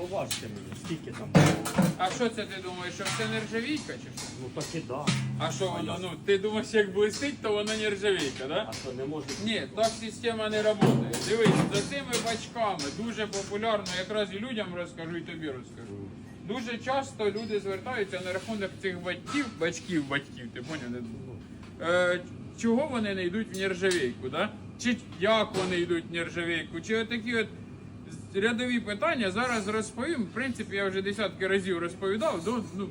Побачте мені, скільки там. А що це ти думаєш, що це нержавійка чи що? Ну так і да. А що воно? Ну ти думаєш, як блистить, то воно нержавійка, да? А що не може Ні, так система не працює. Дивись, за цими бачками дуже популярно, якраз і людям розкажу, і тобі розкажу. Дуже часто люди звертаються на рахунок цих батьків, батьків, батьків, ти поняв? Не- Е, чого вони не йдуть в нержавійку, да? Чи як вони йдуть в нержавійку? Чи отакі от рядові питання зараз розповім. В принципі, я вже десятки разів розповідав, ну, ну,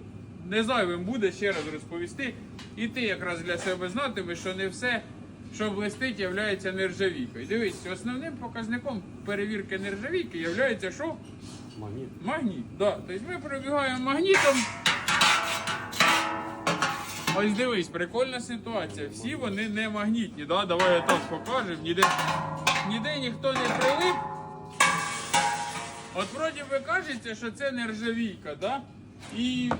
не зайвим буде ще раз розповісти. І ти якраз для себе знатимеш, що не все, що блистить, є нержавійкою. Дивись, основним показником перевірки нержавійки є що? магніт? Магніт. Да. Тобто ми пробігаємо магнітом. Ось дивись, прикольна ситуація. Всі вони не магнітні. Да? Давай я так покажемо. Ніде, ніде ніхто не прилип. От вроді би кажеться, що це нержавійка, да? І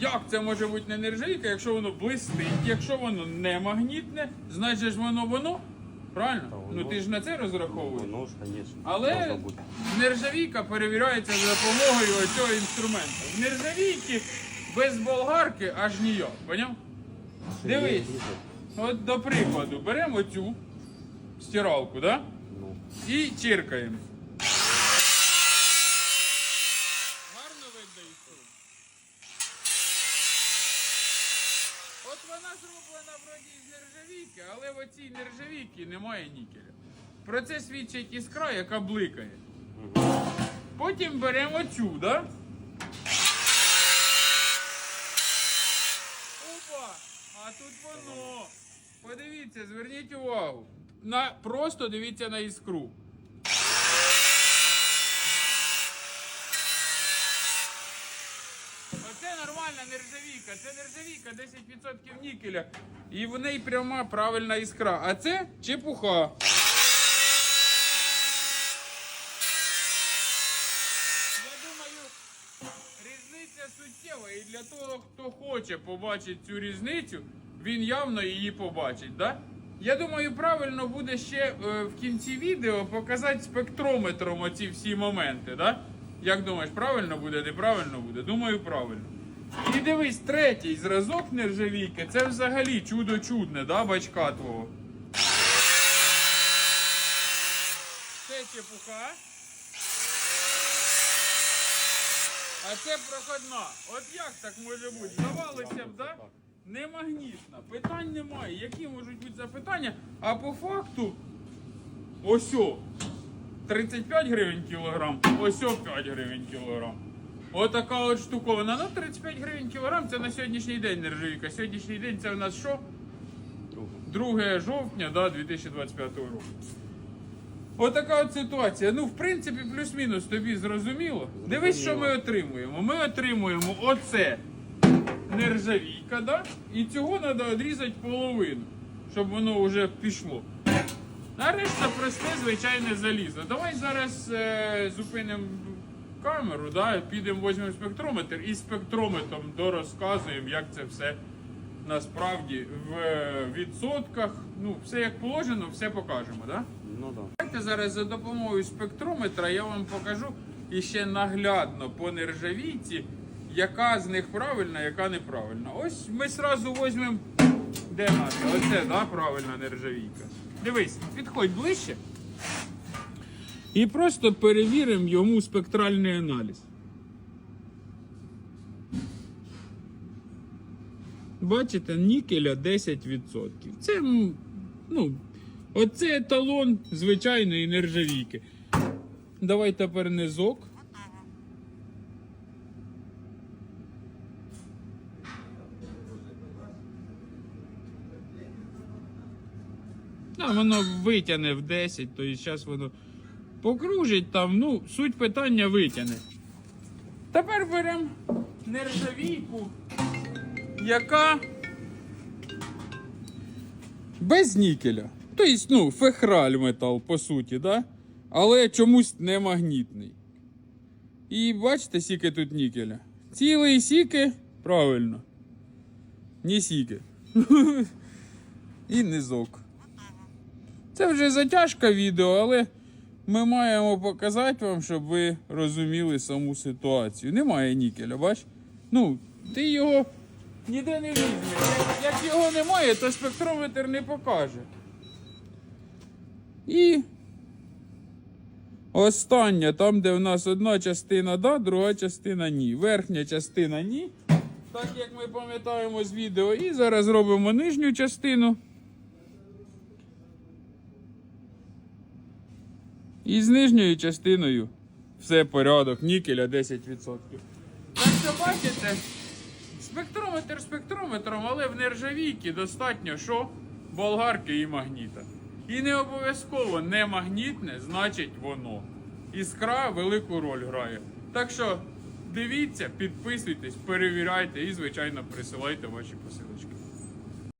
як це може бути не нержавійка, якщо воно блистить, якщо воно не магнітне, значить ж воно воно. Правильно? Воно. Ну ти ж на це розраховуєш. Воно ж, звісно. Але нержавійка перевіряється за допомогою цього інструменту. В нержавійки без болгарки аж ніяк. Поняв? Дивись. От до прикладу, беремо цю стиралку, да? Ну, І чиркаємо. Гарно видно іскру? От вона зроблена вроді з нержавійки, але в оцій нержавійці немає нікеля. Про це свідчить іскра, яка бликає. Потім беремо цю, да? Опа! А тут воно. Подивіться, зверніть увагу. На, просто дивіться на іскру. Оце нормальна нержавійка. Це нержавійка 10% нікеля. І в неї пряма правильна іскра. А це чепуха. Я думаю, різниця суттєва. І для того, хто хоче побачити цю різницю, він явно її побачить. Да? Я думаю, правильно буде ще е, в кінці відео показати спектрометром оці всі моменти. Да? Як думаєш, правильно буде, неправильно буде? Думаю, правильно. І дивись, третій зразок нержавійки, це взагалі чудо чудне, да, бачка твого. Це чепуха. А це проходна. От як так може бути? Здавалося б, да? Не магнітна. Питань немає. Які можуть бути запитання? А по факту, ось о, 35 гривень кілограм, ось о 5 гривень кілограм. Отака от штуковина. Ну, 35 гривень кілограм це на сьогоднішній день нержавійка. Сьогоднішній день це у нас що? 2 жовтня да, 2025 року. Отака от ситуація. Ну, в принципі, плюс-мінус тобі зрозуміло. Дивись, що ми отримуємо. Ми отримуємо оце нержавійка, да? і цього треба відрізати половину, щоб воно вже пішло. А решта просте звичайне залізо. Давай зараз е, зупинимо камеру, да? підемо візьмемо спектрометр і спектрометром дорозказуємо, як це все насправді в е, відсотках. Ну, все як положено, все покажемо. Да? Ну так. Да. Давайте зараз за допомогою спектрометра я вам покажу іще наглядно по нержавійці, яка з них правильна, яка неправильна. Ось ми одразу візьмемо, де наша? Оце, да, правильна нержавійка. Дивись, підходь ближче. І просто перевіримо йому спектральний аналіз. Бачите, нікеля 10%. Це, ну, оце еталон звичайної нержавійки. Давай тепер низок. А, воно витягне в 10, то і зараз воно покружить там, ну, суть питання витягне. Тепер беремо нержавійку, яка без нікеля. Тобто, ну, фехраль метал, по суті, да? але чомусь не магнітний. І бачите, скільки тут нікеля. Цілий сіки, правильно. Ні сіки. І низок. Це вже затяжка відео, але ми маємо показати вам, щоб ви розуміли саму ситуацію. Немає нікеля, бач? Ну, ти його ніде не візьмеш. Як, його немає, то спектрометр не покаже. І остання, там, де в нас одна частина да, друга частина ні. Верхня частина ні. Так як ми пам'ятаємо з відео. І зараз робимо нижню частину. І з нижньою частиною все порядок, нікеля 10%. Так що бачите, спектрометр спектрометром, але в нержавійки достатньо що? Болгарки і магніта. І не обов'язково не магнітне, значить воно. Іскра велику роль грає. Так що дивіться, підписуйтесь, перевіряйте і, звичайно, присилайте ваші посилочки.